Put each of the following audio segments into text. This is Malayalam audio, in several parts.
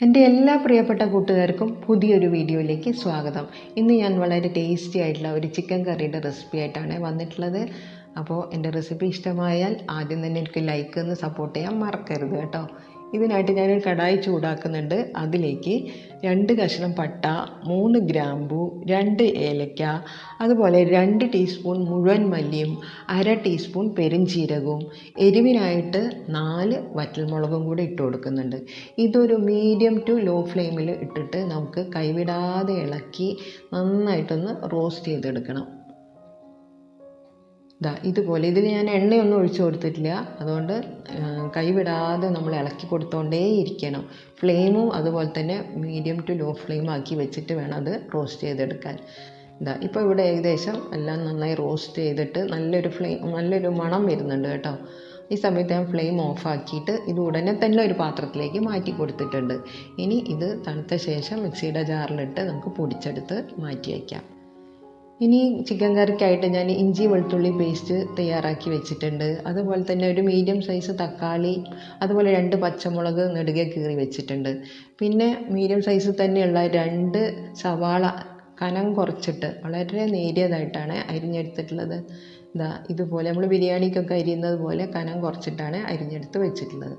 എന്റെ എല്ലാ പ്രിയപ്പെട്ട കൂട്ടുകാർക്കും പുതിയൊരു വീഡിയോയിലേക്ക് സ്വാഗതം. ഇന്ന് ഞാൻ വളരെ ടേസ്റ്റി ആയിട്ടുള്ള ഒരു ചിക്കൻ കറിയുടെ റെസിപ്പി ആയിട്ടാണ് വന്നിട്ടുള്ളത്. അപ്പോൾ എന്റെ റെസിപ്പി ഇഷ്ടമായാൽ ആദ്യം തന്നെ എനിക്ക് ലൈക്ക് ഒന്ന് സപ്പോർട്ട് ചെയ്യാൻ മറക്കരുത് കേട്ടോ. ഇതിനായിട്ട് ഞാനൊരു കടായി ചൂടാക്കുന്നുണ്ട്. അതിലേക്ക് രണ്ട് കഷ്ണം പട്ട മൂന്ന് ഗ്രാമ്പു രണ്ട് ഏലക്ക അതുപോലെ രണ്ട് ടീസ്പൂൺ മുഴുവൻ മല്ലിയും അര ടീസ്പൂൺ പെരുംജീരകവും എരിവിനായിട്ട് നാല് വറ്റൽമുളകും കൂടി ഇട്ട് കൊടുക്കുന്നുണ്ട്. ഇതൊരു മീഡിയം ടു ലോ ഫ്ലെയിമിൽ ഇട്ടിട്ട് നമുക്ക് കൈവിടാതെ ഇളക്കി നന്നായിട്ടൊന്ന് റോസ്റ്റ് ചെയ്തെടുക്കണം. ഇതാ ഇതുപോലെ. ഇതിൽ ഞാൻ എണ്ണയൊന്നും ഒഴിച്ചു കൊടുത്തിട്ടില്ല. അതുകൊണ്ട് കൈവിടാതെ നമ്മൾ ഇളക്കി കൊടുത്തോണ്ടേ ഇരിക്കണം. ഫ്ലെയിമും അതുപോലെ തന്നെ മീഡിയം ടു ലോ ഫ്ലെയിം ആക്കി വെച്ചിട്ട് വേണം അത് റോസ്റ്റ് ചെയ്തെടുക്കാൻ. ഇതാ ഇപ്പോൾ ഇവിടെ ഏകദേശം എല്ലാം നന്നായി റോസ്റ്റ് ചെയ്തിട്ട് നല്ലൊരു ഫ്ലെയിം നല്ലൊരു മണം വരുന്നുണ്ട് കേട്ടോ. ഈ സമയത്ത് ഞാൻ ഫ്ലെയിം ഓഫാക്കിയിട്ട് ഇത് ഉടനെ തന്നെ ഒരു പാത്രത്തിലേക്ക് മാറ്റി കൊടുത്തിട്ടുണ്ട്. ഇനി ഇത് തണുത്ത ശേഷം മിക്സിയുടെ ജാറിലിട്ട് നമുക്ക് പൊടിച്ചെടുത്ത് മാറ്റി വയ്ക്കാം ഇനി ചിക്കൻ കറിക്കായിട്ട് ഞാൻ ഇഞ്ചി വെളുത്തുള്ളി പേസ്റ്റ് തയ്യാറാക്കി വെച്ചിട്ടുണ്ട്. അതുപോലെ തന്നെ ഒരു മീഡിയം സൈസ് തക്കാളി അതുപോലെ രണ്ട് പച്ചമുളക് നെടുകെ കീറി വെച്ചിട്ടുണ്ട്. പിന്നെ മീഡിയം സൈസ് തന്നെയുള്ള രണ്ട് സവാള കനം കുറച്ചിട്ട് വളരെ നേരിയതായിട്ടാണ് അരിഞ്ഞെടുത്തിട്ടുള്ളത്. ഇതാ ഇതുപോലെ നമ്മൾ ബിരിയാണിക്കൊക്കെ അരിയുന്നത് പോലെ കനം കുറച്ചിട്ടാണ് അരിഞ്ഞെടുത്ത് വെച്ചിട്ടുള്ളത്.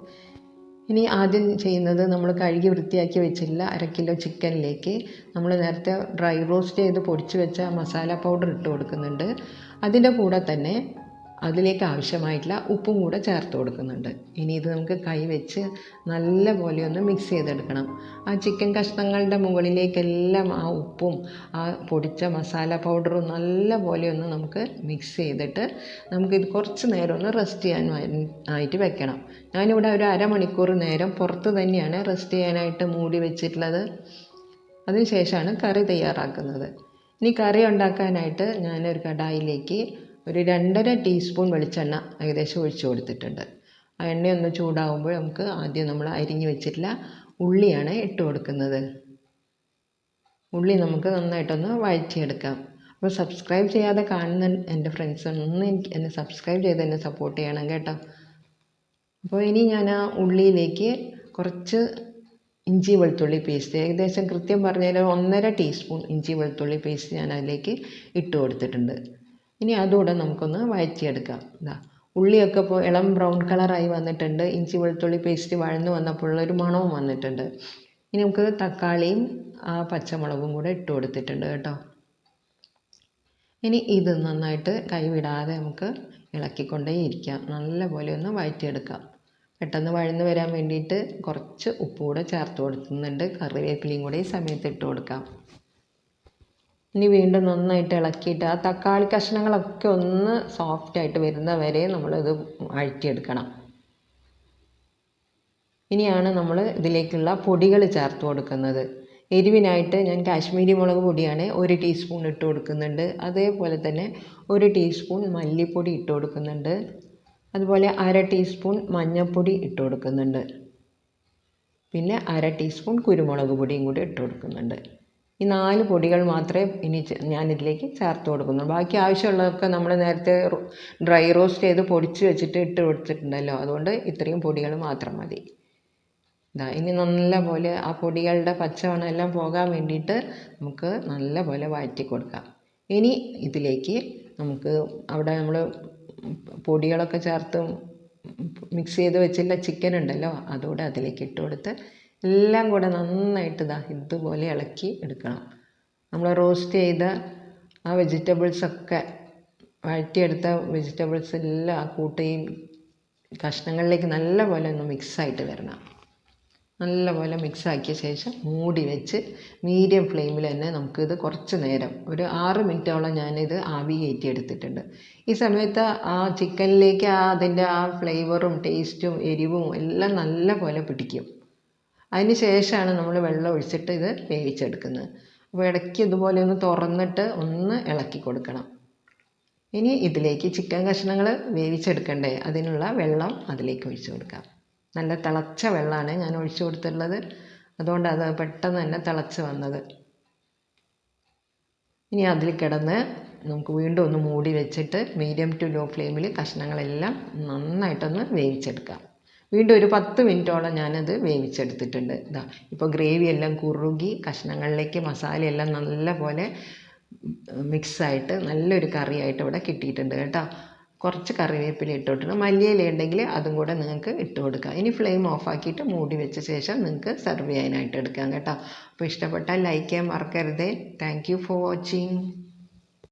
ഇനി ആദ്യം ചെയ്യുന്നത് നമ്മൾ കഴുകി വൃത്തിയാക്കി വെച്ചില്ല അര കിലോ ചിക്കനിലേക്ക്. നമ്മൾ നേരത്തെ ഡ്രൈ റോസ്റ്റ് ചെയ്ത് പൊടിച്ച് വെച്ച മസാല പൗഡർ ഇട്ട് കൊടുക്കുന്നുണ്ട്. അതിന്റെ കൂടെ തന്നെ അതിലേക്ക് ആവശ്യമായിട്ടുള്ള ഉപ്പും കൂടെ ചേർത്ത് കൊടുക്കുന്നുണ്ട്. ഇനി ഇത് നമുക്ക് കൈ വെച്ച് നല്ല പോലെ ഒന്ന് മിക്സ് ചെയ്തെടുക്കണം. ആ ചിക്കൻ കഷ്ണങ്ങളുടെ മുകളിലേക്കെല്ലാം ആ ഉപ്പും ആ പൊടിച്ച മസാല പൗഡറും നല്ല പോലെ ഒന്ന് നമുക്ക് മിക്സ് ചെയ്തിട്ട് നമുക്കിത് കുറച്ച് നേരം ഒന്ന് റെസ്റ്റ് ചെയ്യാൻ ആയിട്ട് വെക്കണം. ഞാനിവിടെ ഒരു അരമണിക്കൂർ നേരം പുറത്ത് തന്നെയാണ് റെസ്റ്റ് ചെയ്യാനായിട്ട് മൂടി വെച്ചിട്ടുള്ളത്. അതിനുശേഷമാണ് കറി തയ്യാറാക്കുന്നത്. ഇനി കറി ഉണ്ടാക്കാനായിട്ട് ഞാനൊരു കടായിലേക്ക് ഒരു രണ്ടര ടീസ്പൂൺ വെളിച്ചെണ്ണ ഏകദേശം ഒഴിച്ചു കൊടുത്തിട്ടുണ്ട്. ആ എണ്ണ ഒന്ന് ചൂടാകുമ്പോൾ നമുക്ക് ആദ്യം നമ്മൾ അരിഞ്ഞു വെച്ചിട്ടുള്ള ഉള്ളിയാണ് ഇട്ട് കൊടുക്കുന്നത്. ഉള്ളി നമുക്ക് നന്നായിട്ടൊന്ന് വഴറ്റിയെടുക്കാം. അപ്പോൾ സബ്സ്ക്രൈബ് ചെയ്യാതെ കാണുന്ന എന്റെ ഫ്രണ്ട്സ് ഒന്ന് എനിക്ക് എന്നെ സബ്സ്ക്രൈബ് ചെയ്ത് എന്നെ സപ്പോർട്ട് ചെയ്യണം കേട്ടോ. അപ്പോൾ ഇനി ഞാൻ ആ ഉള്ളിയിലേക്ക് കുറച്ച് ഇഞ്ചി വെളുത്തുള്ളി പേസ്റ്റ് ഏകദേശം കൃത്യം പറഞ്ഞാൽ ഒന്നര ടീസ്പൂൺ ഇഞ്ചി വെളുത്തുള്ളി പേസ്റ്റ് ഞാൻ അതിലേക്ക് ഇട്ട് കൊടുത്തിട്ടുണ്ട്. ഇനി അതുകൂടെ നമുക്കൊന്ന് വഴറ്റിയെടുക്കാം. ഇതാ ഉള്ളിയൊക്കെ ഇപ്പോൾ ഇളം ബ്രൗൺ കളറായി വന്നിട്ടുണ്ട്. ഇഞ്ചി വെളുത്തുള്ളി പേസ്റ്റ് വഴന്ന് വന്നപ്പോഴുള്ളൊരു മണവും വന്നിട്ടുണ്ട്. ഇനി നമുക്ക് തക്കാളിയും ആ പച്ചമുളകും കൂടെ ഇട്ട് കൊടുത്തിട്ടുണ്ട് കേട്ടോ. ഇനി ഇത് നന്നായിട്ട് കൈവിടാതെ നമുക്ക് ഇളക്കിക്കൊണ്ടേ ഇരിക്കാം. നല്ലപോലെ ഒന്ന് വഴറ്റിയെടുക്കാം. പെട്ടെന്ന് വഴന്ന് വരാൻ വേണ്ടിയിട്ട് കുറച്ച് ഉപ്പ് കൂടെ ചേർത്ത് കൊടുക്കുന്നുണ്ട്. കറിവേപ്പിലയും കൂടെ ഈ സമയത്ത് ഇട്ട് കൊടുക്കാം. ഇനി വീണ്ടും നന്നായിട്ട് ഇളക്കിയിട്ട് ആ തക്കാളി കഷ്ണങ്ങളൊക്കെ ഒന്ന് സോഫ്റ്റായിട്ട് വരുന്ന വരെ നമ്മളിത് അഴറ്റിയെടുക്കണം ഇനിയാണ് നമ്മൾ ഇതിലേക്കുള്ള പൊടികൾ ചേർത്ത് കൊടുക്കുന്നത്. എരിവിനായിട്ട് ഞാൻ കാശ്മീരി മുളക് പൊടിയാണ് ഒരു ടീസ്പൂൺ ഇട്ട് കൊടുക്കുന്നുണ്ട്. അതേപോലെ തന്നെ ഒരു ടീസ്പൂൺ മല്ലിപ്പൊടി ഇട്ട് കൊടുക്കുന്നുണ്ട്. അതുപോലെ അര ടീസ്പൂൺ മഞ്ഞൾപ്പൊടി ഇട്ട് കൊടുക്കുന്നുണ്ട്. പിന്നെ അര ടീസ്പൂൺ കുരുമുളക് പൊടിയും കൂടി ഇട്ട് കൊടുക്കുന്നുണ്ട്. ഈ നാല് പൊടികൾ മാത്രമേ ഇനി ഞാനിതിലേക്ക് ചേർത്ത് കൊടുക്കുന്നുള്ളൂ. ബാക്കി ആവശ്യമുള്ളതൊക്കെ നമ്മൾ നേരത്തെ ഡ്രൈ റോസ്റ്റ് ചെയ്ത് പൊടിച്ച് വെച്ചിട്ട് ഇട്ട് കൊടുത്തിട്ടുണ്ടല്ലോ. അതുകൊണ്ട് ഇത്രയും പൊടികൾ മാത്രം മതി. ഇതാ ഇനി നല്ല പോലെ ആ പൊടികളുടെ പച്ചവണമെല്ലാം പോകാൻ വേണ്ടിയിട്ട് നമുക്ക് നല്ല പോലെ വഴറ്റി കൊടുക്കാം. ഇനി ഇതിലേക്ക് നമുക്ക് അവിടെ നമ്മൾ പൊടികളൊക്കെ ചേർത്ത് മിക്സ് ചെയ്ത് വെച്ചില്ല ചിക്കൻ ഉണ്ടല്ലോ അതുകൂടെ അതിലേക്ക് ഇട്ട് കൊടുത്ത് എല്ലാം കൂടെ നന്നായിട്ട് ഇതാ ഇതുപോലെ ഇളക്കി എടുക്കണം. നമ്മൾ റോസ്റ്റ് ചെയ്ത ആ വെജിറ്റബിൾസൊക്കെ വഴറ്റിയെടുത്ത വെജിറ്റബിൾസ് എല്ലാം ആ കൂട്ടയും കഷ്ണങ്ങളിലേക്ക് നല്ല പോലെ ഒന്ന് മിക്സായിട്ട് വരണം. നല്ലപോലെ മിക്സാക്കിയ ശേഷം മൂടി വെച്ച് മീഡിയം ഫ്ലെയിമിൽ തന്നെ നമുക്കിത് കുറച്ച് നേരം ഒരു ആറ് മിനിറ്റോളം ഞാനിത് ആവി കയറ്റി എടുത്തിട്ടുണ്ട് ഈ സമയത്ത് ആ ചിക്കനിലേക്ക് ആ അതിന്റെ ആ ഫ്ലേവറും ടേസ്റ്റും എരിവും എല്ലാം നല്ല പോലെ പിടിക്കും. അതിന് ശേഷമാണ് നമ്മൾ വെള്ളം ഒഴിച്ചിട്ട് ഇത് വേവിച്ചെടുക്കുന്നത്. അപ്പോൾ ഇടയ്ക്ക് ഇതുപോലെ ഒന്ന് തുറന്നിട്ട് ഒന്ന് ഇളക്കി കൊടുക്കണം. ഇനി ഇതിലേക്ക് ചിക്കൻ കഷ്ണങ്ങൾ വേവിച്ചെടുക്കണ്ടേ? അതിനുള്ള വെള്ളം അതിലേക്ക് ഒഴിച്ചു കൊടുക്കാം. നല്ല തിളച്ച വെള്ളമാണ് ഞാൻ ഒഴിച്ചു കൊടുത്തിട്ടുള്ളത്. അതുകൊണ്ട് അത് പെട്ടെന്ന് തന്നെ തിളച്ച് വന്നത്. ഇനി അതിൽ കിടന്ന് നമുക്ക് വീണ്ടും ഒന്ന് മൂടി വെച്ചിട്ട് മീഡിയം ടു ലോ ഫ്ലെയിമിൽ കഷ്ണങ്ങളെല്ലാം നന്നായിട്ടൊന്ന് വേവിച്ചെടുക്കാം. വീണ്ടും ഒരു പത്ത് മിനിറ്റോളം ഞാനത് വേവിച്ചെടുത്തിട്ടുണ്ട്. ഇതാ ഇപ്പോൾ ഗ്രേവി എല്ലാം കുറുകി കഷ്ണങ്ങളിലേക്ക് മസാലയെല്ലാം നല്ല പോലെ മിക്സായിട്ട് നല്ലൊരു കറിയായിട്ട് ഇവിടെ കിട്ടിയിട്ടുണ്ട് കേട്ടോ. കുറച്ച് കറിവേപ്പില ഇട്ട് മല്ലിയില ഉണ്ടെങ്കിൽ അതും കൂടെ നിങ്ങൾക്ക് ഇട്ട് കൊടുക്കാം. ഇനി ഫ്ലെയിം ഓഫാക്കിയിട്ട് മൂടി വെച്ച ശേഷം നിങ്ങൾക്ക് സെർവ് ചെയ്യാനായിട്ട് എടുക്കാം കേട്ടോ. അപ്പോൾ ഇഷ്ടപ്പെട്ടാൽ ലൈക്ക് ചെയ്യാൻ മറക്കരുതേ. Thank for watching